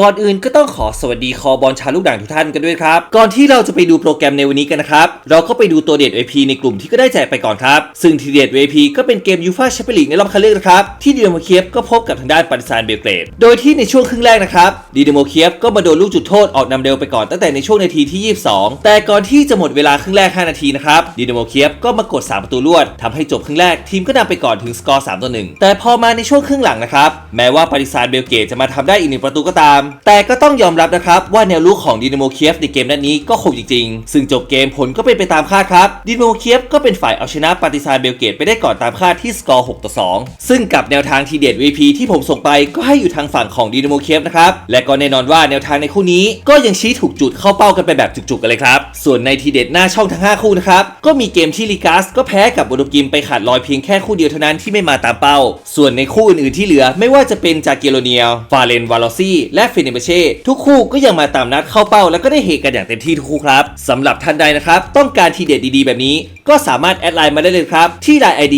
ก่อนอื่นก็ต้องขอสวัสดีคอบอลชาลูกด่างทุกท่านกันด้วยครับ ก่อนที่เราจะไปดูโปรแกรมในวันนี้กันนะครับ เราก็ไปดูตัวเด็ด VP ในกลุ่มที่ก็ได้แจกไปก่อนครับ ซึ่งทีเด็ด VP ก็เป็นเกมยูฟาแชมเปี้ยนลีกในรอบคัดเลือกนะครับ ที่ดีโมเคียฟก็พบกับทางด้านปาริซานเบลเกรด โดยที่ในช่วงครึ่งแรกนะครับดีโมเคียฟก็มาโดนลูกจุดโทษออกนำเร็วไปก่อนตั้งแต่ในช่วงนาทีที่ 22 แต่ก่อนที่จะหมดเวลาครึ่งแรก 5 นาทีนะครับดีโมเคียฟก็มากด 3 ประตูรวดทำให้จบครึ่งแรกทีมก็นำไปก่อนถึงสกอร์3ต่อ1แต่พอมาในช่วงครึ่งหลังนะครับแม้ว่าปาริซานเบลเกรดจะมาทำได้อีกหนึ่งประตูก็ตามแต่ก็ต้องยอมรับนะครับ ว่าแนวลุกของดินาโมเคียฟในเกมนัดนี้ก็คมจริงๆ ซึ่งจบเกมผลก็เป็นไปตามคาดครับดินาโมเคียฟก็เป็นฝ่ายเอาชนะปาร์ติซานเบลเกรดไปได้ก่อนตามคาดที่สกอร์6ต่อ2ซึ่งกับแนวทางทีเด็ด VP ที่ผมส่งไปก็ให้อยู่ทางฝั่งของดินาโมเคียฟนะครับและก็แน่นอนว่าแนวทางในคู่นี้ก็ยังชี้ถูกจุดเข้าเป้ากันไปแบบจุกๆกันเลยครับส่วนในทีเด็ดหน้าช่องทั้ง 5 คู่นะครับก็มีเกมที่ลิกัสก็แพ้กับโบโดกิมไปขาดลอยเพียงแค่คู่เดียวเท่านั้นที่ไม่มาตามเป้า ส่วนในคู่อื่นๆที่เหลือไม่ว่าจะเป็นจากเกโรเนียฟาเรนวาลอซี่และฟินเบเช่ทุกคู่ก็ยังมาตามนัดเข้าเป้า แล้วก็ได้เฮกันอย่างเต็มที่ทุกคู่ครับสำหรับท่านใดนะครับ ต้องการทีเด็ดดีๆ แบบนี้ ก็สามารถแอดไลน์มาได้เลยครับ ที่ไลน์ ID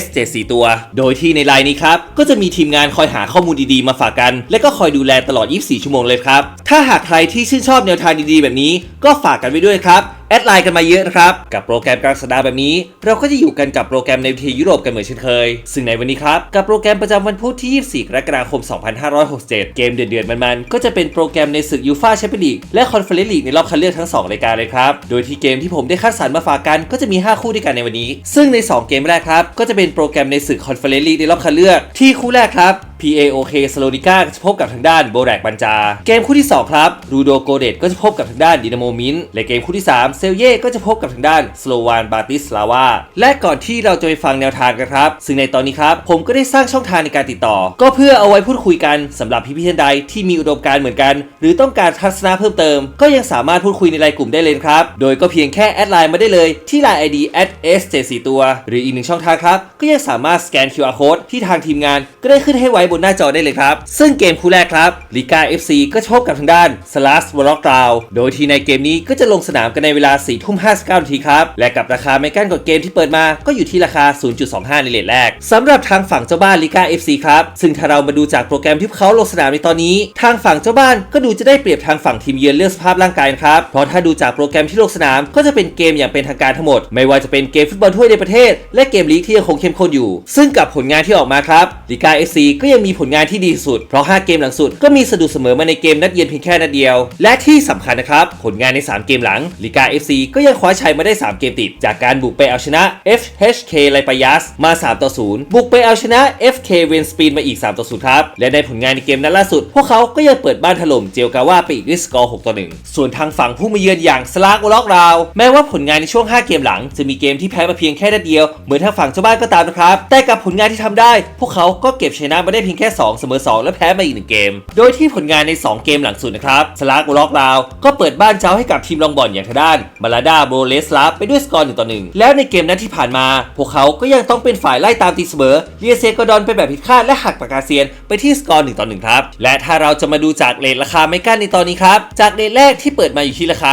s 7 4ตัว โดยที่ในไลน์นี้ครับ ก็จะมีทีมงานคอยหาข้อมูลดีๆ มาฝากกัน และก็คอยดูแลตลอด 24 ชั่วโมงเลยครับถ้าหากใครที่ชื่นชอบแนวทางดีๆ แบบนี้ ก็ฝากกันไว้ด้วยครับ แอดไลน์กันมาเยอะนะครับ กับโปรแกรมกลางสัปดาห์แบบนี้ เราก็จะอยู่กันกับโปรแกรมในทียุโรปกันเหมือนเช่นเคย ซึ่งในวันนี้ครับ กับโปรแกรมประจำวันพุธที่ 24 กรกฎาคม 2567 เกมเดือดๆมันๆ ก็จะเป็นโปรแกรมในศึกยูฟ่าแชมเปี้ยนลีกและคอนเฟอเรนซ์ลีกในรอบคัดเลือกทั้ง 2 รายการเลยครับ โดยที่เกมที่ผมได้คัดสรรมาฝากกันก็จะมี 5 คู่ด้วยกันในวันนี้ ซึ่งใน 2 เกมแรกครับก็จะเป็นโปรแกรมในศึกคอนเฟอเรนซ์ลีกในรอบคัดเลือกที่คู่แรกครับ PAOK สโลนิก้าจะพบกับทางด้านโบแรกบันจา เกมคู่ที่ 2 ครับรูโดโกเดตก็จะพบกับทางด้านดินาโมมินและเกมคู่ที่ 3 เซลเย่ก็จะพบกับทางด้านสโลวานบาติสลาวาและก่อนที่เราจะไปฟังแนวทางกันครับ ซึ่งในตอนนี้ครับ ผมก็ได้สร้างช่องทางในการติดต่อ ก็เพื่อเอาไว้พูดคุยกันสำหรับพี่ๆท่านใดที่มีอุดมการณ์เหมือนกัน หรือต้องการทัศนะเพิ่มเติม ก็ยังสามารถพูดคุยในไลน์กลุ่มได้เลยครับ โดยก็เพียงแค่แอดไลน์มาได้เลยที่ Line ID s 7 4ตัว หรืออีกหนึ่งช่องทางครับก็ยังสามารถสแกน QR code ที่ทางทีมงานก็ได้ขึ้นให้ไว้บนหน้าจอได้เลยครับ ซึ่งเกมคู่แรกครับลิกา FC ก็จะพบกับทางด้านสลัสวอลกราวโดยที่ในเกมนี้ก็จะลงสนามกันในเวลา4ทุ่ม59นาทีครับ และกับราคาไม่กั้นกว่าเกมที่เปิดมาก็อยู่ที่ราคา 0.25 ในเลทแรกสำหรับทางฝั่งเจ้าบ้านลิกา FC ครับ ซึ่งถ้าเรามาดูจากโปรแกรมที่เขาลงสนามในตอนนี้ ทางฝั่งเจ้าบ้านก็ดูจะได้เปรียบทางฝั่งทีมเยือนเรื่องสภาพร่างกายครับเพราะถ้าดูจากโปรแกรมที่ลงสนามก็จะเป็นเกมอย่างเป็นทางการทั้งหมด ไม่ว่าจะเป็นเกมฟุตบอลถ้วยในประเทศ และเกมลีกที่ยังคงเข้มข้นอยู่ ซึ่งกับผลงานที่ออกมาครับลิกา FC ก็ยังังมีผลงานที่ดีสุด เพราะ 5 เกมหลังสุดก็มีสะดุดเสมอมาในเกมนัดเยือนเพียงแค่นัดเดียว และที่สำคัญนะครับ ผลงานใน 3 เกมหลังลิกา FC ก็ยังคว้าชัยมาได้ 3 เกมติด จากการบุกไปเอาชนะ FHK ไลปายัสมา 3 ต่อ 0 บุกไปเอาชนะ FK เวนสปีนมาอีก 3 ต่อ 0 ครับ และในผลงานในเกมนัดล่าสุด พวกเขาก็ยังเปิดบ้านถล่มเจลกาว่าไปอีกด้วยสกอร์ 6 ต่อ 1 ส่วนทางฝั่งผู้มาเยือนอย่างสลากอล็อกราว แม้ว่าผลงานในช่วง 5 เกมหลัง จะมีเกมที่แพ้มาเพียงแค่นัดเดียวเหมือนทางฝั่งเจ้าบ้านก็ตามนะครับแต่กับผลงานที่ทำได้ พวกเขาก็เก็บชนะมาได้พียงแค่ 2 เสมอ 2 และแพ้มาอีก 1 เกม โดยที่ผลงานใน 2 เกมหลังสุดนะครับสลากวอล็อกราว ก็เปิดบ้านเจ้าให้กับทีมลองบอลอย่างทางด้านมาลาดาโบเลสลาไปด้วยสกอร์1ต่อ1แล้วในเกมนั้นที่ผ่านมา พวกเขาก็ยังต้องเป็นฝ่ายไล่ตามตีเสมอเลียเซโกดอนไปแบบผิดคาดและหักปากกาเซียนไปที่สกอร์1ต่อ1ครับและถ้าเราจะมาดูจากเลทราคาไม่กั้นในตอนนี้ครับจากเลทแรกที่เปิดมาอยู่ที่ราคา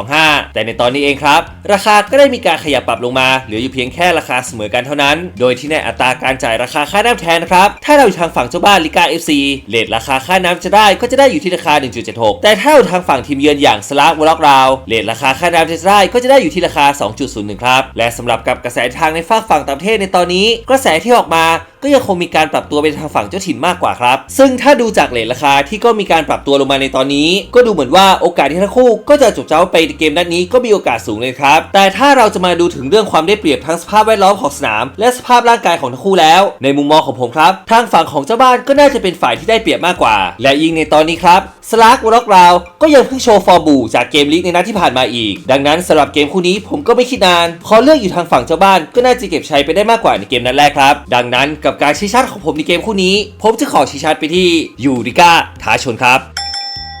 0.25 แต่ในตอนนี้เองครับ ราคาก็ได้มีการขยับปรับลงมาเหลืออยู่เพียงแค่ราคาเสมอกันเท่านั้น โดยที่ในอัตราการจ่ายราคาค่าน้ำแทนนะครับถ้าเราอยู่ทางฝั่งเจ้าบ้านลิกาเอฟซีเลทราคาค่าน้ำจะได้ก็จะได้อยู่ที่ราคา 1.76 แต่ถ้าอยู่ทางฝั่งทีมเยือนอย่างสลากวอลล็อกราวเลทราคาค่าน้ำจะได้ก็จะได้อยู่ที่ราคา 2.01 ครับ และสำหรับกับกระแสทางในฝากฝั่งต่างประเทศในตอนนี้ กระแสที่ออกมา ก็ยังคงมีการปรับตัวไปทางฝั่งเจ้าถิ่นมากกว่าครับ ซึ่งถ้าดูจากเลทราคาที่ก็มีการปรับตัวลงมาในตอนนี้ ก็ดูเหมือนว่าโอกาสที่ทั้งคู่ก็จะจบเจ้าไปในเกมนัดนี้ก็มีโอกาสสูงเลยครับ แต่ถ้าเราจะมาดูถึงเรื่องความได้เปรียบทั้งสภาพแวดล้อมของสนาม และสภาพร่างกายของทั้งคู่แล้ว ในมุมมองของผมครับ ทางฝั่งของเจ้าบ้านก็น่าจะเป็นฝ่ายที่ได้เปรียบมากกว่า และยิ่งในตอนนี้ครับสลากวอล็อกราวก็ยังเพิ่งโชว์ฟอร์มบูจากเกมลีกในนัดที่ผ่านมาอีก ดังนั้นสำหรับเกมคู่นี้ผมก็ไม่คิดนานขอเลือกอยู่ทางฝั่งเจ้าบ้านก็น่าจะเก็บชัยไปได้มากกว่าในเกมนัดแรกครับ ดังนั้นกับการชี้ชัดของผมในเกมคู่นี้ ผมจะขอชี้ชัดไปที่ยูริก้าท้าชนครับ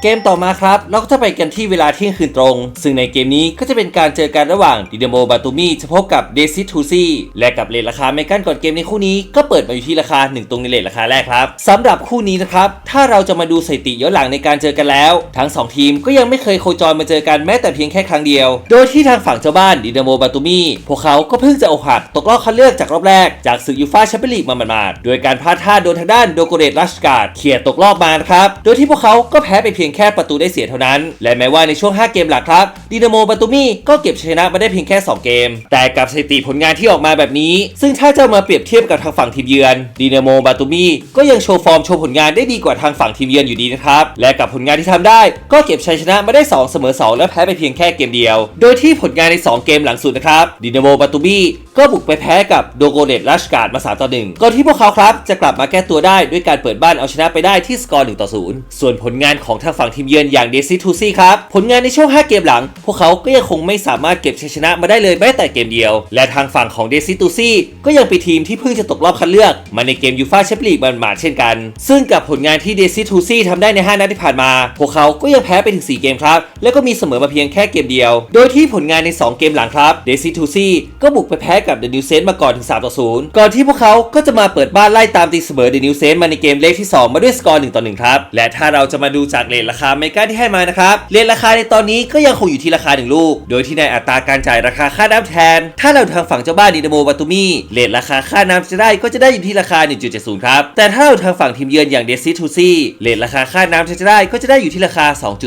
เกมต่อมาครับ เราก็จะไปกันที่เวลาเที่ยงคืนตรง ซึ่งในเกมนี้ก็จะเป็นการเจอกันระหว่างดิเดโมบาตูมี่จะพบกับเดซิทูซี่และกับเลทราคาเมกันก่อนเกมในคู่นี้ก็เปิดมาอยู่ที่ราคา 1 ตรงในเลทราคาแรกครับสำหรับคู่นี้นะครับ ถ้าเราจะมาดูสถิติย้อนหลังในการเจอกันแล้ว ทั้ง 2 ทีมก็ยังไม่เคยโคจรมาเจอกันแม้แต่เพียงแค่ครั้งเดียว โดยที่ทางฝั่งเจ้าบ้านดิเดโมบาตูมี่พวกเขาก็เพิ่งจะอกหักตกรอบคัดเลือกจากรอบแรกจากศึกยูฟ่าแชมเปี้ยนลีกมาหมาดๆโดยการพลาดท่าโดนทางด้านโดโกเรตรัชการ์ดเขี่ยตกรอบมานะครับโดยที่พวกเขาก็แพ้ไปเพียงแค่ประตูได้เสียเท่านั้น และแม้ว่าในช่วง 5 เกมหลักครับดินาโมบาตูมี่ก็เก็บชนะมาได้เพียงแค่ 2 เกม แต่กับสถิติผลงานที่ออกมาแบบนี้ ซึ่งถ้าจะมาเปรียบเทียบกับทางฝั่งทีมเยือนดินาโมบาตูมี่ก็ยังโชว์ฟอร์มโชว์ผลงานได้ดีกว่าทางฝั่งทีมเยือนอยู่ดีนะครับและกับผลงานที่ทำได้ก็เก็บชัยชนะมาได้ 2 เสมอ 2 และแพ้ไปเพียงแค่เกมเดียว โดยที่ผลงานใน 2 เกมหลังสุดนะครับดินาโมบาตูมี่ ก็บุกไปแพ้กับโดโกเรตรัชการ์ดมา3ต่อ1ก่อนที่พวกเขาครับจะกลับมาแก้ตัวได้ด้วยการเปิดบ้านเอาชนะไปได้ที่สกอร์1ต่อ0ส่วนผลงานของทางฝั่งทีมเยือนอย่างเดซิทูซี่ครับ ผลงานในช่วง 5 เกมหลัง พวกเขาก็ยังคงไม่สามารถเก็บชัยชนะมาได้เลยแม้แต่เกมเดียว และทางฝั่งของเดซิทูซี่ก็ยังเป็นทีมที่เพิ่งจะตกรอบคัดเลือก มาในเกมยูฟ่าแชมเปี้ยนลีกมันมาเช่นกัน ซึ่งกับผลงานที่เดซิทูซี่ทำได้ใน 5 นัดที่ผ่านมา พวกเขาก็ยังแพ้ไปถึง 4 เกมครับ แล้วก็มีเสมอมาเพียงแค่เกมเดียว โดยที่ผลงานใน 2 เกมหลังครับเดซิทูซี่ก็บุกไปแพ้กับเดนิวเซนมาก่อนถึง 3 ต่อ 0 ก่อนที่พวกเขาก็จะมาเปิดบ้านไล่ตามตีเสมอเดนิวเซนมาในเกมเลขที่ 2 มาด้วยสกอร์1ต่อ1ครับ และถ้าเราจะมาดูจากเลทราคาเมกาที่ให้มานะครับเลทราคาในตอนนี้ก็ยังคงอยู่ที่ราคา 1 ลูก โดยที่ในอัตราการจ่ายราคาค่าน้ำแทน ถ้าเราทางฝั่งเจ้าบ้านดินาโมบาตูมี่เลทราคาค่าน้ำจะได้ก็จะได้อยู่ที่ราคา 1.70 ครับ แต่ถ้าเราทางฝั่งทีมเยือนอย่างเดซิทูซี่เลทราคาค่าน้ำจะได้ก็จะได้อยู่ที่ราคา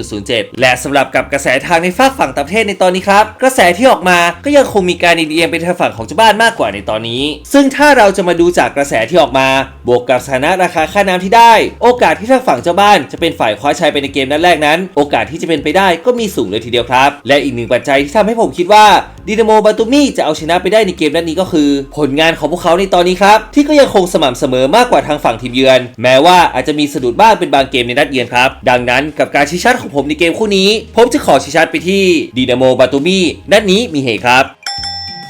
2.07 และสำหรับกับกระแสทางในฝากฝั่งต่างประเทศในตอนนี้ครับกระแสที่ออกมาก็ยังคงมีการเอียงไปทางฝั่งของเจ้าบ้านมากกว่าในตอนนี้ ซึ่งถ้าเราจะมาดูจากกระแสที่ออกมา บวกกับสถานะราคาค่าน้ำที่ได้ โอกาสที่ทางฝั่งเจ้าบ้านจะเป็นฝ่ายคว้าชัยไปในเกมนัดแรกนั้น โอกาสที่จะเป็นไปได้ก็มีสูงเลยทีเดียวครับ และอีกหนึ่งปัจจัยที่ทำให้ผมคิดว่าดินาโมบาตูมี่จะเอาชนะไปได้ในเกมนัดนี้ก็คือ ผลงานของพวกเขาในตอนนี้ครับ ที่ก็ยังคงสม่ำเสมอมากกว่าทางฝั่งทีมเยือน แม้ว่าอาจจะมีสะดุดบ้างเป็นบางเกมในนัดเยือนครับดังนั้นกับการชี้ชัดของผมในเกมคู่นี้ ผมจะขอชี้ชัดไปที่ดินาโมบาตูมี่นัดนี้มีเหตุครับ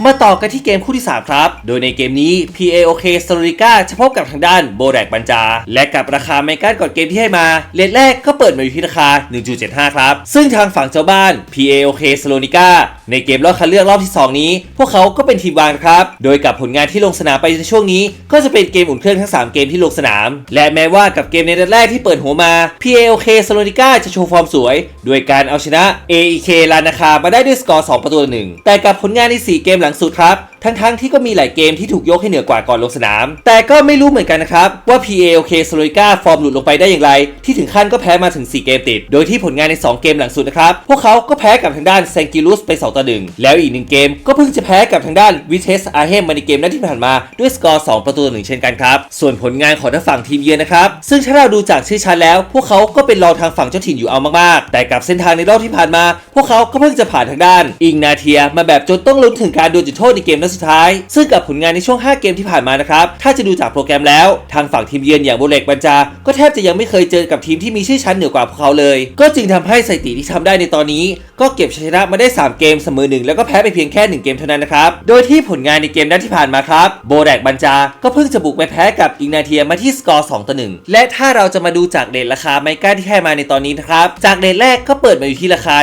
มาต่อกันที่เกมคู่ที่ 3 ครับ โดยในเกมนี้ PAOK s t o r i c a จะพบกับทางด้านโบแรกบัญจา และกับราคาไม่กั้นก่อนเกมที่ให้มาเลทแรกก็เปิดมาอยู่ที่ราคา 1.75 ครับ ซึ่งทางฝั่งเจ้าบ้าน PAOK s t o r i c a ในเกมรอบคัดเลือกรอบที่ 2 นี้ พวกเขาก็เป็นทีมวางครับ โดยกับผลงานที่ลงสนามไปในช่วงนี้ ก็จะเป็นเกมอุ่นเครื่องทั้ง 3 เกมที่ลงสนาม และแม้ว่ากับเกมในนัดแรกที่เปิดหัวมา PAOK s t o r i c a จะโชว์ฟอร์มสวย ด้วยการเอาชนะ AEK ลานาคามาได้ด้วยสกอร์ 2 ประตูต่อหนึ่งแต่กับผลงานใน 4 เกมหลังหนังสือครับ ทั้งๆทที่ก็มีหลายเกมที่ถูกยกให้เหนือกว่าก่อนลงสนาม แต่ก็ไม่รู้เหมือนกันนะครับว่า PAOK s o l o i c a ฟอร์มหลุดลงไปได้อย่างไร ที่ถึงขั้นก็แพ้มาถึง 4 เกมติด โดยที่ผลงานใน 2 เกมหลังสุดนะครับ พวกเขาก็แพ้กับทางด้านแซงกิลุสไป2ต่อ1แล้วอีกหนึ่งเกม ก็เพิ่งจะแพ้กับทางด้านวิเทสอาเฮมมาในเกมนัดที่ผ่านมาด้วยสกอร์ 2 ประตูต่อหนึ่งเช่นกันครับส่วนผลงานของทางฝั่งทีมเยือนนะครับซึ่งถ้าเราดูจากชื่อชั้นแล้ว พวกเขาก็เป็นรองทางฝั่งเจ้าถิ่นอยู่เอามากๆ แต่กับเส้นทางในรอบที่ผ่านมา พวกเขาก็เพิ่งจะผ่านทางด้าน อิงนาเทียมาแบบจนต้องลุ้นถึงการโดนจุดโทษในเกมนัดสุดท้าย ซึ่งกับผลงานในช่วง 5 เกมที่ผ่านมานะครับ ถ้าจะดูจากโปรแกรมแล้ว ทางฝั่งทีมเยือนอย่างโบเล็กบัญจา ก็แทบจะยังไม่เคยเจอกับทีมที่มีชื่อชั้นเหนือกว่าพวกเขาเลย ก็จึงทำให้สถิติที่ทำได้ในตอนนี้ ก็เก็บชัยชนะมาได้ 3 เกมเสมอหนึ่งแล้วก็แพ้ไปเพียงแค่ 1 เกมเท่านั้นนะครับ โดยที่ผลงานในเกมนัดที่ผ่านมาครับโบแดกบัญจา ก็เพิ่งจะบุกไปแพ้กับอิงนาเทียมาที่สกอร์2ต่อ1และถ้าเราจะมาดูจากเดทราคาไมก้าที่ให้มาในตอนนี้นะครับจากเดทแรกก็เปิดมาอยู่ที่ราคา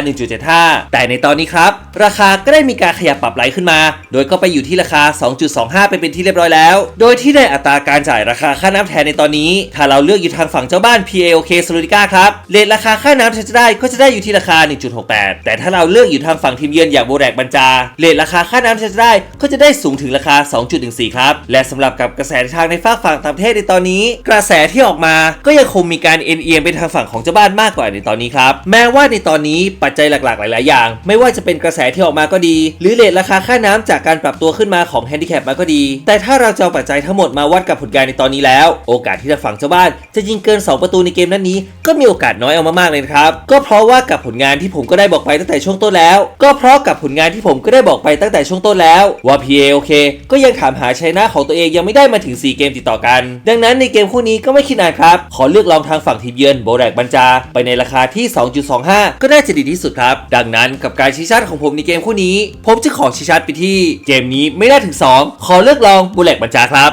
1.75 แต่ในตอนนี้ครับราคาก็ได้มีการขยับปรับไหลขึ้นมา โดยก็ไปอยู่ที่ราคา 2.25 ไปเป็นที่เรียบร้อยแล้ว โดยที่ในอัตราการจ่ายราคาค่าน้ำแทนในตอนนี้ ถ้าเราเลือกอยู่ทางฝั่งเจ้าบ้าน PAOK s o l o i c a ครับเรทราคาค่าน้ำแทนจะได้ก็จะได้อยู่ที่ราคา 1.68 แต่ถ้าเราเลือกอยู่ทางฝั่งทีมเยือนอย่างโบแรกบัญจาเรทราคาค่าน้ำแทนจะได้ก็จะได้สูงถึงราคา 2.14 ครับ และสำหรับกับกระแสทางในฝากฝั่งต่างประเทศในตอนนี้ กระแสที่ออกมาก็ยังคงมีการเอ็นเอียงไปทางฝั่งของเจ้าบ้านมากกว่าในตอนนี้ครับแม้ว่าในตอนนี้ปัจจัยหลักๆ หลาย ๆ อย่าง ไม่ว่าจะเป็นกระแสที่ออกมาก็ดี หรือเรทราคาค่าน้ำจากการปรับตัวัวขึ้นมาของแฮนดิแคปมาก็ดี แต่ถ้าเราจะเอาปัจจัยทั้งหมดมาวัดกับผลงานในตอนนี้แล้ว โอกาสที่ทาฝั่งเจ้าบ้าน จะยิงเกิน 2 ประตูในเกมนั้นนี้ ก็มีโอกาสน้อยเอามากๆเลยครับ ก็เพราะว่ากับผลงานที่ผมก็ได้บอกไปตั้งแต่ช่วงต้นแล้ว ก็เพราะกับผลงานที่ผมก็ได้บอกไปตั้งแต่ช่วงต้นแล้ว ว่า PAOK ก็ยังถามหาชัยนะของตัวเองยังไม่ได้มาถึง 4 เกมติดต่อกัน ดังนั้นในเกมคู่นี้ก็ไม่คิดนานครับ ขอเลือกลองทางฝั่งทีมเยือนโบแรกบัญจา ไปในราคาที่ 2.25 ก็น่าจะดีที่สุดครับ ดังนั้นกับการชี้ชัดของผมในเกมคู่นี้ ผมจะขอชี้ชัดไปที่เกมนี้ไม่ได้ถึง 2 ขอเลือกลองโบแรกบัญจาครับ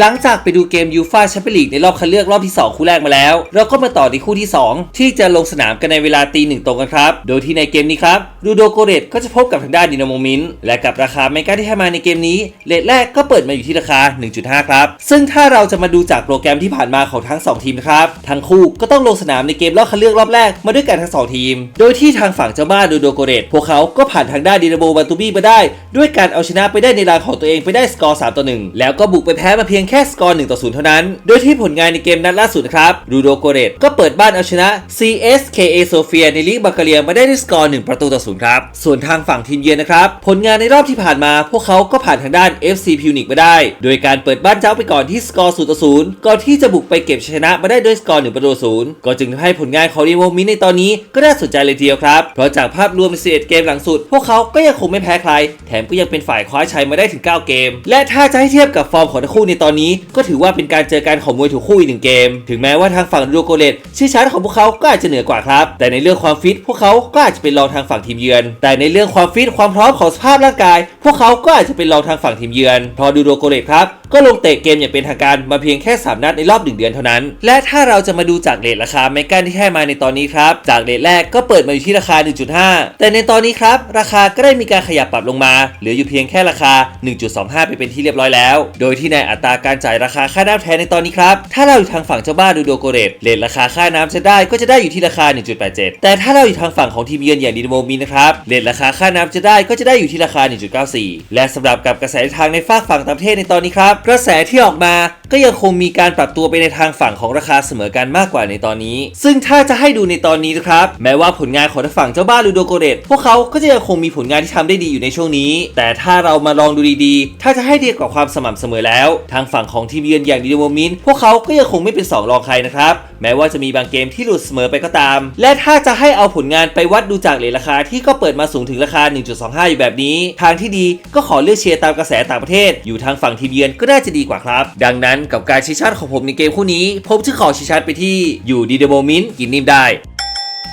หลังจากไปดูเกมยูฟาแชมเปี้ยนลีกในรอบคัดเลือกรอบที่ 2 คู่แรกมาแล้ว เราก็มาต่อในคู่ที่ 2 ที่จะลงสนามกันในเวลาตีหนึ่งตรงกันครับ โดยที่ในเกมนี้ครับรูโดโกเรตก็จะพบกับทางด้านดินาโมมินและกับราคาเมกาที่ให้มาในเกมนี้เลทแรกก็เปิดมาอยู่ที่ราคา 1.5 ครับ ซึ่งถ้าเราจะมาดูจากโปรแกรมที่ผ่านมาของทั้ง 2 ทีมนะครับทั้งคู่ก็ต้องลงสนามในเกมรอบคัดเลือกรอบแรกมาด้วยกันทั้งสองทีม โดยที่ทางฝั่งเจ้าบ้านรูโดโกเรตพวกเขาก็ผ่านทางด้านดินาโมบันตูบี้มาได้ ด้วยการเอาชนะไปได้ในรางของตัวเองไปได้สกอร์3ต่อ1แล้วก็บุกไปแพ้มาเพียงแค่สกอร์1ต่อ0เท่านั้น โดยที่ผลงานในเกมนัดล่าสุดนะครับรูโดโกเรตก็เปิดบ้านเอาชนะ CSKA โซเฟียในลีกบัลแกเรียมาได้ด้วยสกอร์1ประตูต่อ0ครับ ส่วนทางฝั่งทีมเยือนนะครับ ผลงานในรอบที่ผ่านมา พวกเขาก็ผ่านทางด้าน FC p u n i c มาได้ โดยการเปิดบ้านเจ้าไปก่อนที่สกอร์0ต่อ0ก่อนที่จะบุกไปเก็บชนะมาได้ด้วยสกอร์1ประตู0ก็จึงทำให้ผลงานของดีโมมินในตอนนี้ก็น่าสนใจเลยทีเดียวครับ เพราะจากภาพรวมใน11เกมหลังสุด พวกเขาก็ยังคงไม่แพ้ใคร แถมก็ยังเป็นฝ่ายคว้าชัยมาได้ถึง 9 เกม และถ้าจะให้เทียบกับฟอร์มของทั้งคู่ในตอนนี้ก็ถือว่าเป็นการเจอกันของมวยถูกคู่อีกหนึ่งเกม ถึงแม้ว่าทางฝั่งดูโกเลตชื่อชั้นของพวกเขาก็อาจจะเหนือกว่าครับ แต่ในเรื่องความฟิตพวกเขาก็อาจจะเป็นรองทางฝั่งทีมเยือน แต่ในเรื่องความฟิตความพร้อมของสภาพร่างกาย พวกเขาก็อาจจะเป็นรองทางฝั่งทีมเยือนพอดูโโกเลตครับก็ลงเตะเกมอย่างเป็นทางการมาเพียงแค่ 3 นัดในรอบ 1 เดือนเท่านั้น และถ้าเราจะมาดูจากเลทราคาเมกันที่ให้มาในตอนนี้ครับ จากเลทแรกก็เปิดมาอยู่ที่ราคา 1.5 แต่ในตอนนี้ครับ ราคาก็ได้มีการขยับปรับลงมา เหลืออยู่เพียงแค่ราคา 1.25 ไปเป็นที่เรียบร้อยแล้ว โดยที่ในอัตราการจ่ายราคาค่าน้ำแทนในตอนนี้ครับ ถ้าเราอยู่ทางฝั่งเจ้าบ้านดูโดโกเรตเลทราคาค่าน้ำจะได้ก็จะได้อยู่ที่ราคา 1.87 แต่ถ้าเราอยู่ทางฝั่งของทีมเยือนอย่างดีโมมีนะครับเลทราคาค่าน้ำจะได้ก็จะได้อยู่ที่ราคา 1.94 และสำหรับกับกระแสทางในฝากฝั่งต่างประเทศในตอนนี้ครับกระแสที่ออกมาก็ยังคงมีการปรับตัวไปในทางฝั่งของราคาเสมอกันมากกว่าในตอนนี้ ซึ่งถ้าจะให้ดูในตอนนี้นะครับ แม้ว่าผลงานของทางฝั่งเจ้าบ้านลูโดโกเรตพวกเขาก็จะยังคงมีผลงานที่ทำได้ดีอยู่ในช่วงนี้ แต่ถ้าเรามาลองดูดีๆ ถ้าจะให้เทียบกับความสม่ำเสมอแล้ว ทางฝั่งของทีมเยือนอย่างดิโมมินพวกเขาก็ยังคงไม่เป็นสองรองใครนะครับแม้ว่าจะมีบางเกมที่หลุดเสมอไปก็ตาม และถ้าจะให้เอาผลงานไปวัดดูจากเหรียญราคาที่ก็เปิดมาสูงถึงราคา 1.25 อยู่แบบนี้ ทางที่ดีก็ขอเลือกเชียร์ตามกระแสต่างประเทศ อยู่ทางฝั่งทีมเยือนก็น่าจะดีกว่าครับ ดังนั้นกับการชี้ชัดของผมในเกมคู่นี้ ผมจะขอชี้ชัดไปที่อยู่ดีเดโมมินกินนิ่มได้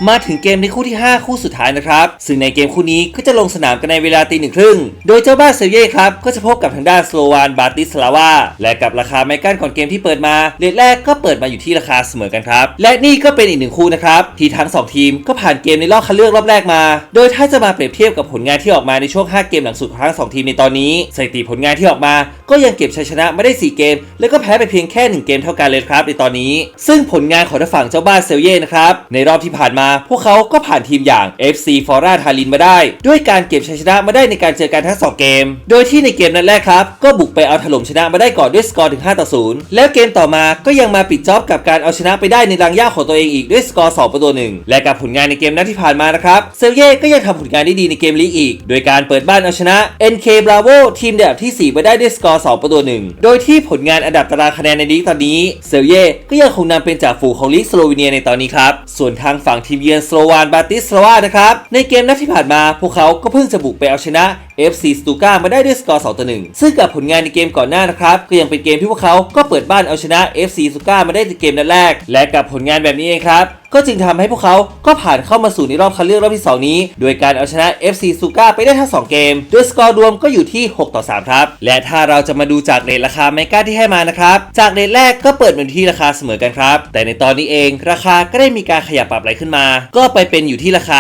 มาถึงเกมในคู่ที่ 5 คู่สุดท้ายนะครับ ซึ่งในเกมคู่นี้ก็จะลงสนามกันในเวลาตีหนึ่งครึ่ง โดยเจ้าบ้านเซเย่ครับ ก็จะพบกับทางด้านสโลวานบาติสลาวา และกับราคาไม่กั้นของเกมที่เปิดมาเลทแรกก็เปิดมาอยู่ที่ราคาเสมอกันครับ และนี่ก็เป็นอีกหนึ่งคู่นะครับ ที่ทั้ง 2 ทีมก็ผ่านเกมในรอบคัดเลือกรอบแรกมา โดยถ้าจะมาเปรียบเทียบกับผลงานที่ออกมาในช่วง 5 เกมหลังสุดของทั้งสองทีมในตอนนี้สถิติผลงานที่ออกมา ก็ยังเก็บชัยชนะไม่ได้ 4 เกม แล้วก็แพ้ไปเพียงแค่ 1 เกมเท่ากันเลยครับในตอนนี้ ซึ่งผลงานของทางฝั่งเจ้าบ้านเซเย่นะครับในรอบที่ผ่านมาพวกเขาก็ผ่านทีมอย่าง FC f o r a t a l i n มาได้ ด้วยการเก็บชัยชนะมาได้ในการเจอกันทั้ง 2 เกม โดยที่ในเกมนัดแรกครับ ก็บุกไปเอาถล่มชนะมาได้ก่อนด้วยสกอร์ถึง5ต่อ0แล้วเกมต่อมาก็ยังมาปิดจ็อบกับการเอาชนะไปได้ในรังย่าของตัวเองอีกด้วยสกอร์2ประตูหนึ่งและกับผลงานในเกมนัดที่ผ่านมานะครับเซลเย่ก็ยังทำผลงานได้ดีในเกมลีกอีก โดยการเปิดบ้านเอาชนะ NK Bravo ทีมอันดับที่4มาได้ด้วยสกอร์2ประตูหนึ่งโดยที่ผลงานอันดับตารางคะแนนในลีกตอนนี้เซลเย่ก็ยังคงนำเป็นจ่าฝูงของลีกสโลวีเนียในตอนนี้ครับส่วนทางฝั่งทีทีมเยือนสโลวานบาติสลาวานะครับในเกมนัดที่ผ่านมาพวกเขาก็เพิ่งจะบุกไปเอาชนะ FC สตูก้ามาได้ด้วยสกอร์2ต่อ1ซึ่งกับผลงานในเกมก่อนหน้านะครับ ก็ยังเป็นเกมที่พวกเขาก็เปิดบ้านเอาชนะ FC สตูก้ามาได้ในเกมนัดแรก และกับผลงานแบบนี้เองครับ ก็จึงทำให้พวกเขาก็ผ่านเข้ามาสู่ในรอบคัดเลือกรอบที่ 2 นี้ โดยการเอาชนะ FC ซูก้าไปได้ทั้ง2เกม โดยสกอร์รวมก็อยู่ที่ 6 ต่อ 3 ครับ และถ้าเราจะมาดูจากเรทราคาเมกาที่ให้มานะครับ จากเรทแรกก็เปิดเป็นที่ราคาเสมอกันครับ แต่ในตอนนี้เองราคาก็ได้มีการขยับปรับไหลขึ้นมา ก็ไปเป็นอยู่ที่ราคา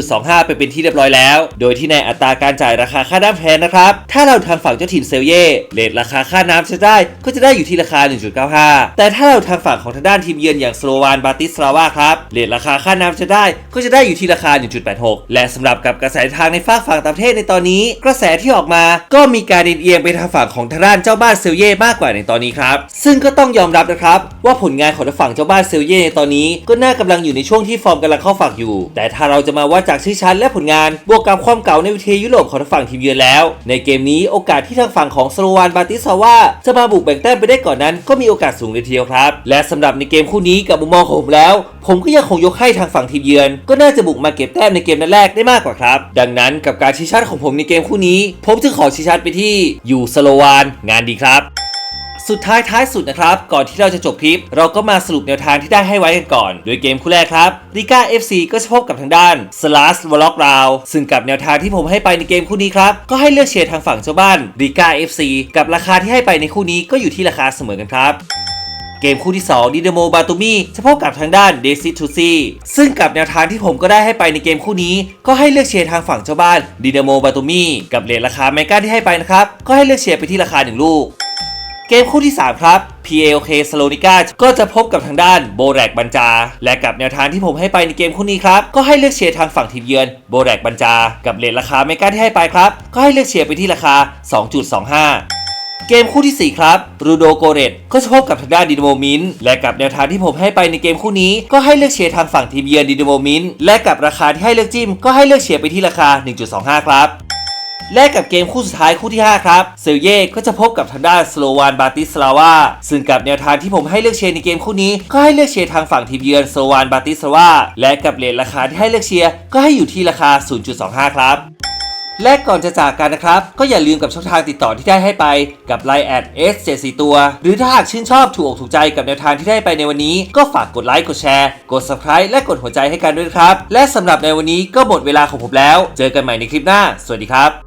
0.25 ไปเป็นที่เรียบร้อยแล้ว โดยที่ในอัตราการจ่ายราคาค่าน้ำแทนนะครับ ถ้าเราทางฝั่งเจ้าถิ่นเซลเย่เรทราคาค่าน้ำจะได้ก็จะได้อยู่ที่ราคา 1.95 แต่ถ้าเราทางฝั่งของทางด้านทีมเยือนอย่างสโลวานบาติสลาวาครับเรทราคาค่าน้ำจะได้ก็จะได้อยู่ที่ราคา 1.86 และสำหรับกับกระแสทางในฝากฝั่งต่างประเทศในตอนนี้ กระแสที่ออกมาก็มีการเอียงไปทางฝั่งของทางด้านเจ้าบ้านเซลเย่มากกว่าในตอนนี้ครับซึ่งก็ต้องยอมรับนะครับว่าผลงานของทางฝั่งเจ้าบ้านเซลเย่ในตอนนี้ ก็น่ากำลังอยู่ในช่วงที่ฟอร์มกำลังเข้าฝักอยู่ แต่ถ้าเราจะมาวัดจากชื่อชั้นและผลงานบวกกับความเก่าในวิทยุโรปของทางฝั่งทีมเยือนแล้ว ในเกมนี้โอกาสที่ทางฝั่งของสโลวานบาติสาว่าจะมาบุกแบ่งแต้มไปได้ก่อนนั้นก็มีโอกาสสูงเลยทีเดียวครับ และสำหรับในเกมคู่นี้กับมุมมองของผมแล้ว ผมก็ยังคงยกให้ทางฝั่งทีมเยือน ก็น่าจะบุกมาเก็บแต้มในเกมนัดแรกได้มากกว่าครับ ดังนั้นกับการชี้ชัดของผมในเกมคู่นี้ ผมจึงขอชี้ชัดไปที่อยู่สโลวานงานดีครับ สุดท้ายท้ายสุดนะครับ ก่อนที่เราจะจบคลิป เราก็มาสรุปแนวทางที่ได้ให้ไว้กันก่อน โดยเกมคู่แรกครับริก้า FC ก็จะพบกับทางด้าน Slash v l o g r o u ซึ่งกับแนวทางที่ผมให้ไปในเกมคู่นี้ครับ ก็ให้เลือกเชียร์ทางฝั่งเจ้าบ้านริก้า FC กับราคาที่ให้ไปในคู่นี้ก็อยู่ที่ราคาเสมอกันครับเกมคู่ที่2ดิเดโมบาตูมี่จะพบกับทางด้านเดซิทูซี่ซึ่งกับแนวทางที่ผมก็ได้ให้ไปในเกมคู่นี้ ก็ให้เลือกเชียร์ทางฝั่งเจ้าบ้านดิเดโมบาตูมี่กับเลทราคาแมก้าที่ให้ไปนะครับก็ให้เลือกเชียร์ไปที่ราคา1ลูก เกมคู่ที่ 3 ครับ PAOK สโลนิก้าก็จะพบกับทางด้านโบแรกบัญจา และกับแนวทางที่ผมให้ไปในเกมคู่นี้ครับ ก็ให้เลือกเชียร์ทางฝั่งทีมเยือนโบแรกบัญจา กับเลทราคาเมกาที่ให้ไปครับ ก็ให้เลือกเชียร์ไปที่ราคา 2.25เกมคู่ทีสี่ 4 ครับ รูโดโกเรตก็จะพบกับทางด้านดินโมมิน และกับแนวทางที่ผมให้ไปในเกมคู่นี้ ก็ให้เลือกเชียร์ทางฝั่งทีมเยือนดินโมมิน และกับราคาที่ให้เลือกจิ้ม ก็ให้เลือกเชียร์ไปที่ราคา 1.25 ครับ และกับเกมคู่สุดท้ายคู่ที่ 5 ครับ เซลเย่ก็จะพบกับทางด้านสโลวานบาติสลาวาซึ่งกับแนวทางที่ผมให้เลือกเชียร์ในเกมคู่นี้ ก็ให้เลือกเชียร์ทางฝั่งทีมเยือนสโลวานบาติสลาวาและกับเลทราคาที่ให้เลือกเชียร์ก็ให้อยู่ที่ราคา 0.25 ครับและก่อนจะจากกันนะครับ ก็อย่าลืมกับช่องทางติดต่อที่ได้ให้ไปกับ Line แอด S 7 4ตัว หรือถ้าหากชื่นชอบถูกอกถูกใจกับแนวทางที่ได้ไปในวันนี้ ก็ฝากกดไลค์กดแชร์ กด Subscribe และกดหัวใจให้กันด้วยครับ และสำหรับในวันนี้ก็หมดเวลาของผมแล้ว เจอกันใหม่ในคลิปหน้า สวัสดีครับ